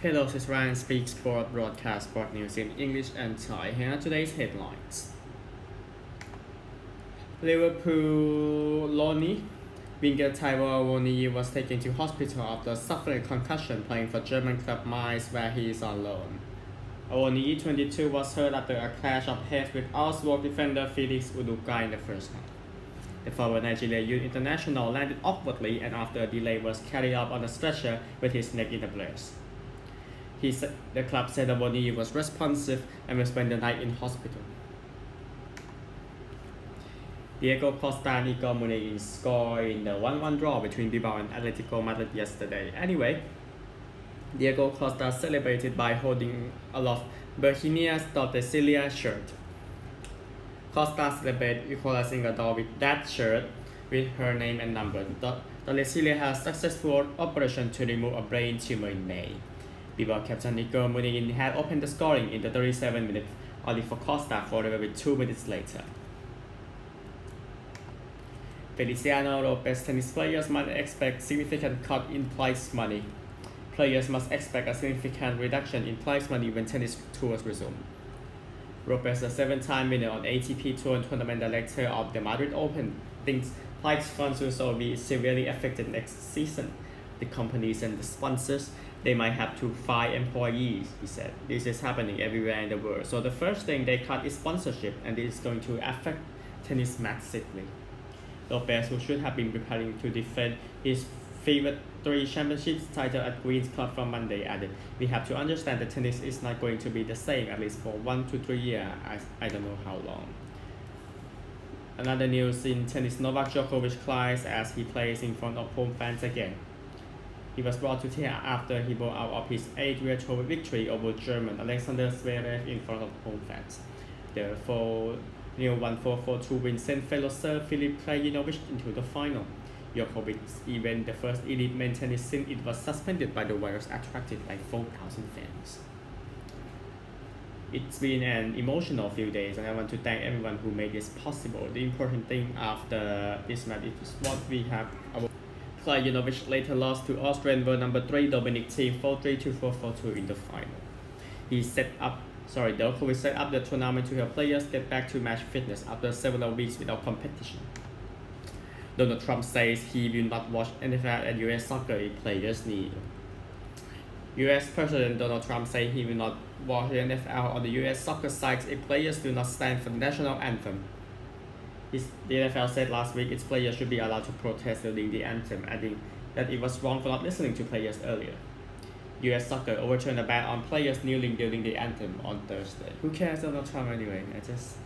Hello, this is Ryan Speaks Sport Broadcast Sport News in English and Thai. Here are today's headlines. Liverpool Lonnie winger Taiwo Awoniyi was taken to hospital after suffering concussion playing for German club Mainz where he is on loan. Awoniyi, 22, was hurt after a clash of heads with Augsburg defender Felix Udugai in the first half. The forward Nigeria Youth International landed awkwardly and after a delay was carried up on a stretcher with his neck in a brace. He said the club said Awoniyi was responsive and will spend the night in hospital. Diego Costa and Igor Muniain scored in the 1-1 draw between Bilbao and Atletico Madrid yesterday. Anyway, Diego Costa celebrated by holding aloft Bohemia's Tordesillas shirt. Costa celebrated equalizing a goal with that shirt with her name and number. Tordesillas has successful operation to remove a brain tumor in May. Bilbao captain Igor Muniain had opened the scoring in the 37 minutes, only for Costa to follow with two minutes later. Feliciano Lopez tennis players might expect significant cut in prize money. Players must expect a significant reduction in prize money when tennis tours resume. Lopez, a seven-time winner on ATP Tour and tournament director of the Madrid Open, thinks prize funds will be severely affected next season. The companies and the sponsors they might have to fire employees, he said. This is happening everywhere in the world. So the first thing they cut is sponsorship and this is going to affect tennis massively. Lopez, who should have been preparing to defend his favorite three championships title at Queen's Club from Monday, added, We have to understand that tennis is not going to be the same at least for one to three years. I, I don't know how long. Another news in tennis Novak Djokovic cries as he plays in front of home fans again. He was brought to tears after he brought out of his 8-year tour victory over German Alexander Zverev in front of home fans. The 4 0 1 4 4 2 win sent fellow Sir Filip Krajinovic into the final. Djokovic's event, the first elite men tennis since it was suspended by the virus, attracted like 4,000 fans. It's been an emotional few days, and I want to thank everyone who made this possible. The important thing after this match is what we have. Our Krajinovic later lost to Austrian world number 3 Dominic Thiem 4-3 to 4-4-2 in the final. He set up sorry, Djokovic set up the tournament to help players get back to match fitness after several weeks without competition. Donald Trump says he will not watch NFL and US soccer if players need. US President Donald Trump said he will not watch the NFL or the US soccer sites if players do not stand for the national anthem. His, the NFL said last week its players should be allowed to protest during the anthem, adding that it was wrong for not listening to players earlier. US soccer overturned a ban on players kneeling during the anthem on Thursday. Who cares Donald Trump anyway? I just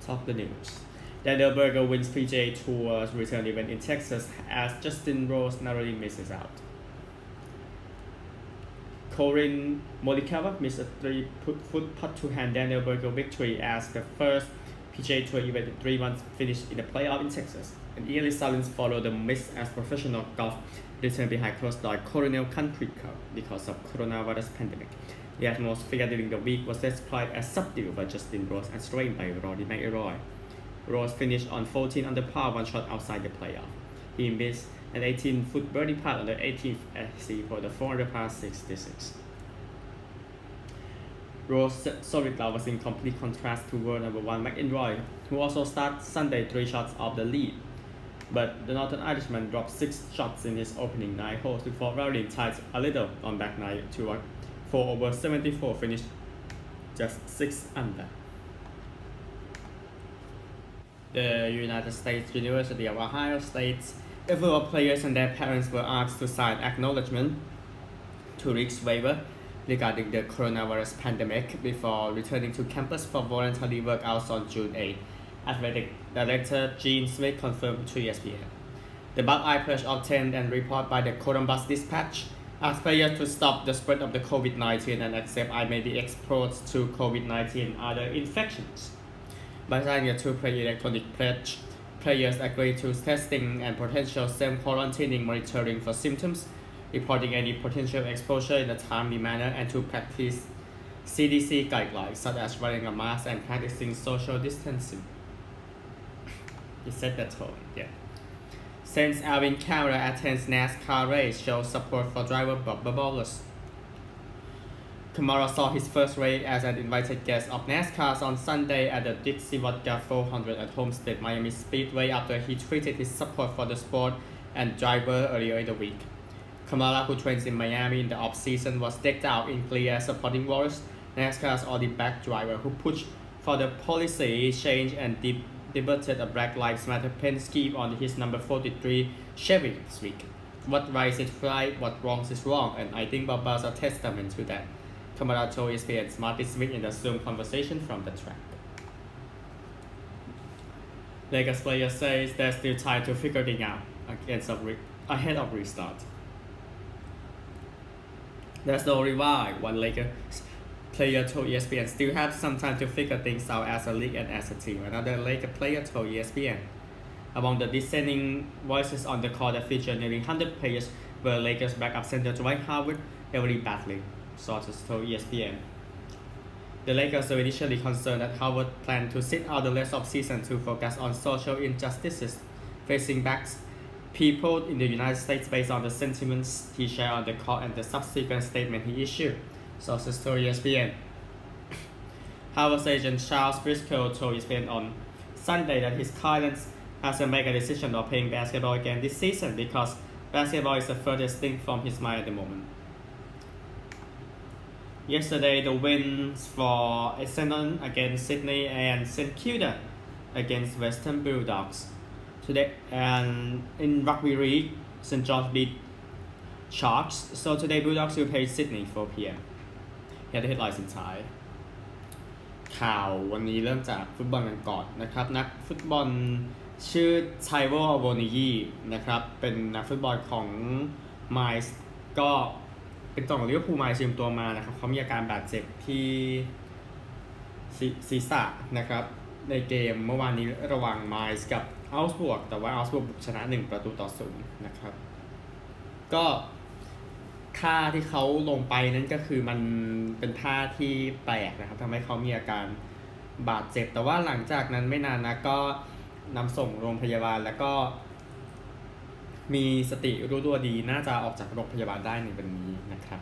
talk the news. Daniel Berger wins PGA Tour's return event in Texas as Justin Rose narrowly misses out. Collin Morikawa missed a three-foot putt to hand Daniel Berger victory as the first PGA Tour event in three months finished in a playoff in Texas. An eerie silence followed the miss as professional golf returned behind closed door Colonial Country Club because of coronavirus pandemic. The atmosphere during the week was described as subdued by Justin Rose and strained by Rory McIlroy. Rose finished on 14 under par, one shot outside the playoff. He missed an 18-foot birdie putt on the 18th SC for the 4 under par 66. Rose love was in complete contrast to world number one McIlroy, who also started Sunday three shots off the lead. But the Northern Irishman dropped six shots in his opening nine holes before rallying tight a little on back nine to a 4 over 74 finish just 6 under. The United States University of Ohio State's several players and their parents were asked to sign acknowledgement to risk waiver regarding the coronavirus pandemic before returning to campus for voluntary workouts on June 8. Athletic Director Gene Smith confirmed to ESPN. The Buckeye Perch obtained and reported by the Columbus Dispatch asked players to stop the spread of the COVID-19 and accept I may be exposed to COVID-19 and other infections. By signing a two-player electronic pledge, players agree to testing and potential self-quarantining monitoring for symptoms reporting any potential exposure in a timely manner and to practice CDC guidelines such as wearing a mask and practicing social distancing. He said that tone, yeah. Since Alvin Kamara attends NASCAR race shows support for driver Bob Wallace. Kamara saw his first race as an invited guest of NASCAR's on Sunday at the Dixie Vodka 400 at Homestead Miami Speedway after he tweeted his support for the sport and driver earlier in the week. Kamara, who trains in Miami in the off-season, was decked out in clear supporting roles. NASCAR's Audi back driver who pushed for the policy change and de- debated a Black Lives Matter paint scheme on his number 43 Chevy this week. What right is right, what wrong is wrong, and I think Baba's a testament to that. Kamara told ESPN's Martin Smith in the Zoom conversation from the track. Lakers player says there's still time to figure things out against a re- ahead of restart. There's no revive. One Lakers player told ESPN still have some time to figure things out as a league and as a team. Another Lakers player told ESPN. Among the dissenting voices on the call that featured nearly 100 players were Lakers backup center Dwight Howard heavily battling, sources told ESPN. The Lakers were initially concerned that Howard planned to sit out the rest of season to focus on social injustices facing back people in the United States based on the sentiments he shared on the call and the subsequent statement he issued, sources told ESPN. Howard's agent Charles Briscoe told ESPN on Sunday that his clients hasn't made a decision of playing basketball again this season because basketball is the furthest thing from his mind at the moment. Yesterday, the wins for Essendon against Sydney and St Kilda against Western Bulldogs. Today, and in rugby league, St George beat Sharks. So today, Bulldogs will play Sydney 4 p.m. Here are the headlines สุดท้าย ข่าววันนี้เริ่มจากฟุตบอลกันก่อนนะครับ นักฟุตบอลชื่อไชโวโวนิยีนะครับ เป็นนักฟุตบอลของไมส์ก็เป็นตัวของลิเวอร์พูลมายืมตัวมานะครับเขามีอาการบาดเจ็บที่ศีรษะนะครับ ในเกมเมื่อวานนี้ระหว่างไมส์กับ อัลสบวกแต่ว่าอัลสบวกชนะ 1 ประตูต่อศูนย์นะครับ ก็ท่าที่เขาลงไปนั้นก็คือมันเป็นท่าที่แปลกนะครับทำให้เขามีอาการบาดเจ็บ แต่ว่าหลังจากนั้นไม่นานนะก็นำส่งโรงพยาบาลแล้วก็ มีสติรู้ตัวดีน่าจะออกจากโรงพยาบาลได้ในวันนี้นะครับ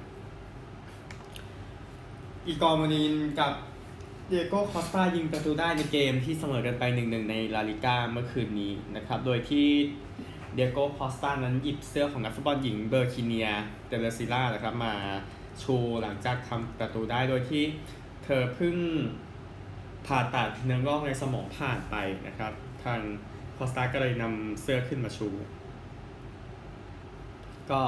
อีกอร์มนินกับ เดียโก้คอสตายิงประตูได้ในเกมที่เสมอกันไปหนึ่งหนึ่งในลาลิก้าเมื่อคืนนี้นะครับ โดยที่เดียโก้คอสตานั้นหยิบเสื้อของนักฟุตบอลหญิงเบอร์คิเนียเตเลซิล่านะครับมาโชูหลังจากทำประตูได้โดยที่เธอเพิ่งผ่าตัดเนื้องอกในสมองผ่านไปนะครับ ทางคอสตาก็เลยนำเสื้อขึ้นมาชู ก็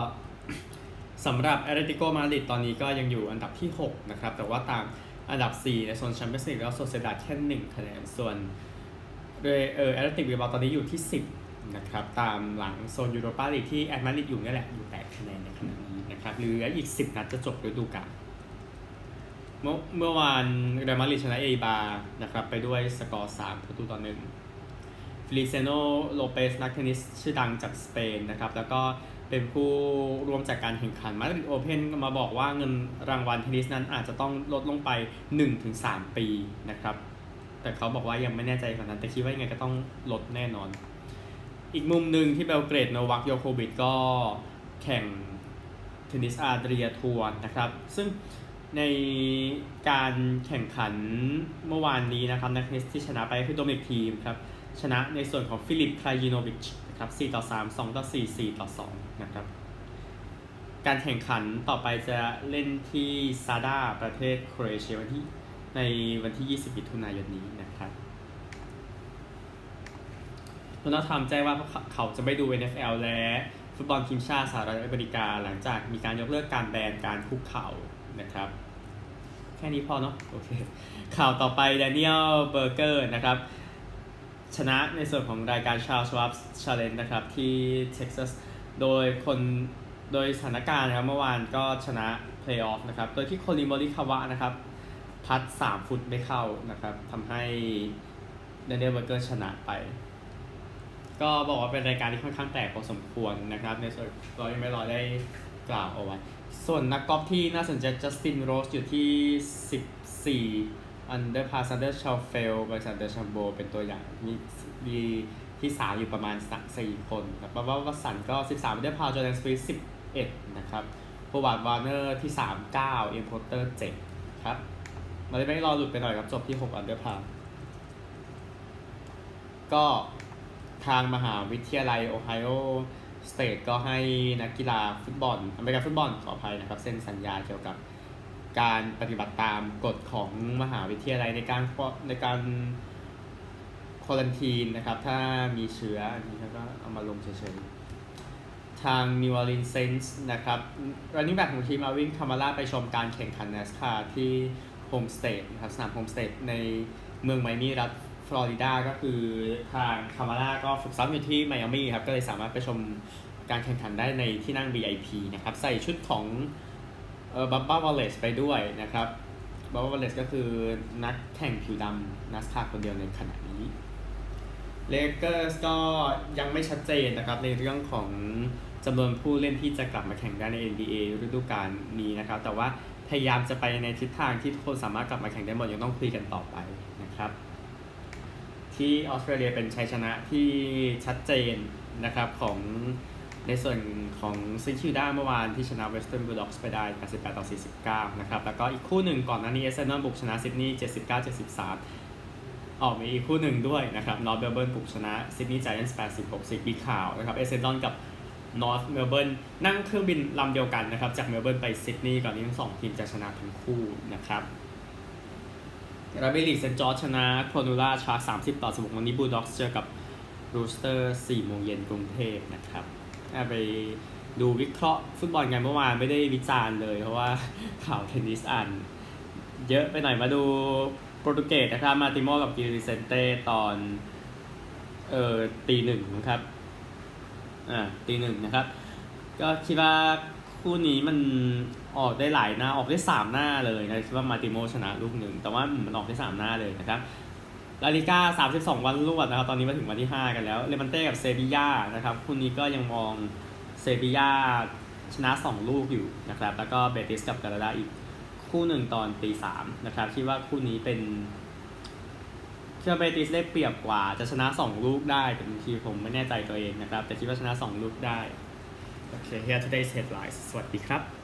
สำหรับแอตเลติโกมาดริดตอนนี้ก็ยังอยู่อันดับที่ 6 นะครับ แต่ว่าตาม อันดับ 4 ในโซนแชมเปี้ยนส์ลีกแล้วโซเซดาแค่1คะแนนส่วนเรเออแอตเลติกบิลบาตอนนี้อยู่ที่ 10 นะครับ ตามหลังโซนยูโรปาลีกที่แอตมาดริดอยู่นี่แหละอยู่8คะแนนในขณะนี้นะครับเหลืออีก 10 นัดจะจบฤดูกาลเมื่อเมื่อวานเรอัลมาดริดชนะเอบานะครับไปด้วยสกอร์3ประตูต่อหนึ่งฟลิเซโนโลเปสนักเทนนิสชื่อดังจากสเปนนะครับแล้วก็ เป็นผู้รวมจัดการแข่งขันมาดริดโอเพนมาบอกว่าเงินรางวัลเทนนิสนั้นอาจจะต้องลดลงไป 1-3 ปีนะครับ แต่เขาบอกว่ายังไม่แน่ใจขนาดนั้น แต่คิดว่ายังไงก็ต้องลดแน่นอน อีกมุมหนึ่งที่เบลเกรดโนวัคโยโควิดก็แข่งเทนนิสอาเดรียทัวร์นะครับ ซึ่งในการแข่งขันเมื่อวานนี้นะครับนักเทนนิสที่ชนะไปคือโดมิกทีมครับ ชนะในส่วนของฟิลิปคลายิโนวิช ครับ4ต่อ 3 2 ต่อ 4 4 ต่อ 2 นะครับ การแข่งขันต่อไปจะเล่นที่ซาดาประเทศโครเอเชียวันที่ในวันที่ 20มิถุนายนนี้นะครับโดนัลด์ทรัมป์แจ้งว่าเขาจะไม่ดู NFL และฟุตบอลทีมชาติสหรัฐอเมริกา หลังจากมีการยกเลิกการแบนการคุกเข่านะครับ แค่นี้พอเนาะโอเคข่าวต่อไปแดเนียลเบอร์เกอร์นะครับ ชนะในส่วนของรายการชาวชวับชาเลนนะครับที่เท็กซัสโดยคนโดยสถานการณ์นะครับเมื่อวานก็ชนะเพลย์ออฟนะครับโดยที่โคลิมอริคาวะนะครับ พัด 3 ฟุตไม่เข้านะครับทำให้เดนเดลเบอร์เกอร์ชนะไป ก็บอกว่าเป็นรายการที่ค่อนข้างแตกพอสมควรนะครับ ในส่วนรอยไม่รอได้กล่าวเอาไว้ ส่วนนักกอล์ฟที่น่าสนใจจัสตินโรสอยู่ที่ 14 อันเดอร์พาซันเดอร์ชาเฟลบริษัทเดอร์ชัมโบเป็นตัวอย่างมีมีที่สามอยู่ประมาณสักสี่คนครับเพราะว่าวัสันก็13อันเดอร์พาจอร์แดนสปีด11นะครับโฮวาร์ดวาร์เนอร์ที่3 9เก้าอ็มโพเตอร์7นะครับมาเลยไม่รอหลุดไปหน่อยครับจบที่6อันเดอร์พาก็ทางมหาวิทยาลัยโอไฮโอสเตทก็ให้นักกีฬาฟุตบอลอเมริกันฟุตบอลขออภัยนะครับ เซ็นสัญญาเกี่ยวกับ การปฏิบัติตามกฎของมหาวิทยาลัยในการในการควอลันทีนนะครับ ถ้ามีเชื้ออันนี้ก็เอามาลงเฉยๆ ทาง New Orleans Saints นะครับ running back ของทีมอาวินคามาร่าไปชมการแข่งขัน NASCAR ที่โฮมสเต e นะครับ สนามโฮมสเต e ในเมืองไมอามี่รัฐฟลอริดาก็คือทางคามาร่าก็ฝึกซ้อมอยู่ที่ไมอามี่ครับ ก็เลยสามารถไปชมการแข่งขันได้ในที่นั่ง VIP นะครับ ใส่ชุดของ บับบ้าวอลเลสไปด้วยนะครับบับบ้าวอลเลสก็คือนักแข่งผิวดำ NASCAR คนเดียวในขณะนี้เลเกอร์สก็ยังไม่ชัดเจนนะครับในเรื่องของจำนวนผู้เล่นที่จะกลับมาแข่งได้ใน NBA ฤดูกาลนี้นะครับ แต่ว่าพยายามจะไปในทิศทางที่ทุกคนสามารถกลับมาแข่งได้หมดยังต้องคุยกันต่อไปนะครับ ที่ออสเตรเลียเป็นชัยชนะที่ชัดเจนนะครับของ ในส่วนของซิคิวด้าเมื่อวานที่ชนะเวสเทิร์นบูลด็อกส์ไปได้ 88 ต่อ 49 นะครับ แล้วก็อีกคู่หนึ่งก่อนหน้านี้เอเซนอนบุกชนะซิดนีย์ 79 73 ออกมีอีกคู่หนึ่งด้วยนะครับนอร์ทเมลเบิร์นบุกชนะซิดนีย์ไจแอนท์80 60ปีข่าวนะครับเอเซนอนกับนอร์ทเมลเบิร์นนั่งเครื่องบินลำเดียวกันนะครับ จากเมลเบิร์นไปซิดนีย์ก่อนนี้ทั้งสองทีมจะชนะทั้งคู่นะครับราบิลีเซนจอร์ชนะโคนูล่าชาร์ก30 ต่อ 16วันนี้บูลด็อกส์เจอกับรูสเตอร์4โมงเย็นกรุงเทพนะครับอะ ไปดูวิเคราะห์ฟุตบอลกันเมื่อวานไม่ได้วิจารณ์เลย เพราะว่าข่าวเทนนิสอ่านเยอะไปหน่อยมาดูโปรตุเกสนะครับ มาติโมกับกิริเซนเต้ตอนเอ่อตีหนึ่งนะครับอ่าตีหนึ่งนะครับ ก็คิดว่าคู่นี้มันออกได้หลายหน้าออกได้สามหน้าเลยนะคิดว่ามาติโมชนะลูกหนึ่งแต่ว่ามันออกได้สามหน้าเลยนะครับ ลาลิก้าสามสิบสองวันรวดนะครับ ตอนนี้มาถึงวันที่ห้ากันแล้ว เลมันเต้กับเซบีย่านะครับคู่นี้ก็ยังมองเซบีย่าชนะสองลูกอยู่นะครับ แล้วก็เบติสกับกาลาดาอีกคู่หนึ่งตอนตีสามนะครับ คิดว่าคู่นี้เป็นคิดว่าเบติสได้เปรียบกว่า จะชนะสองลูกได้แต่บางทีผมไม่แน่ใจตัวเองนะครับ แต่คิดว่าชนะสองลูกได้ โอเค here today's headlines สวัสดีครับ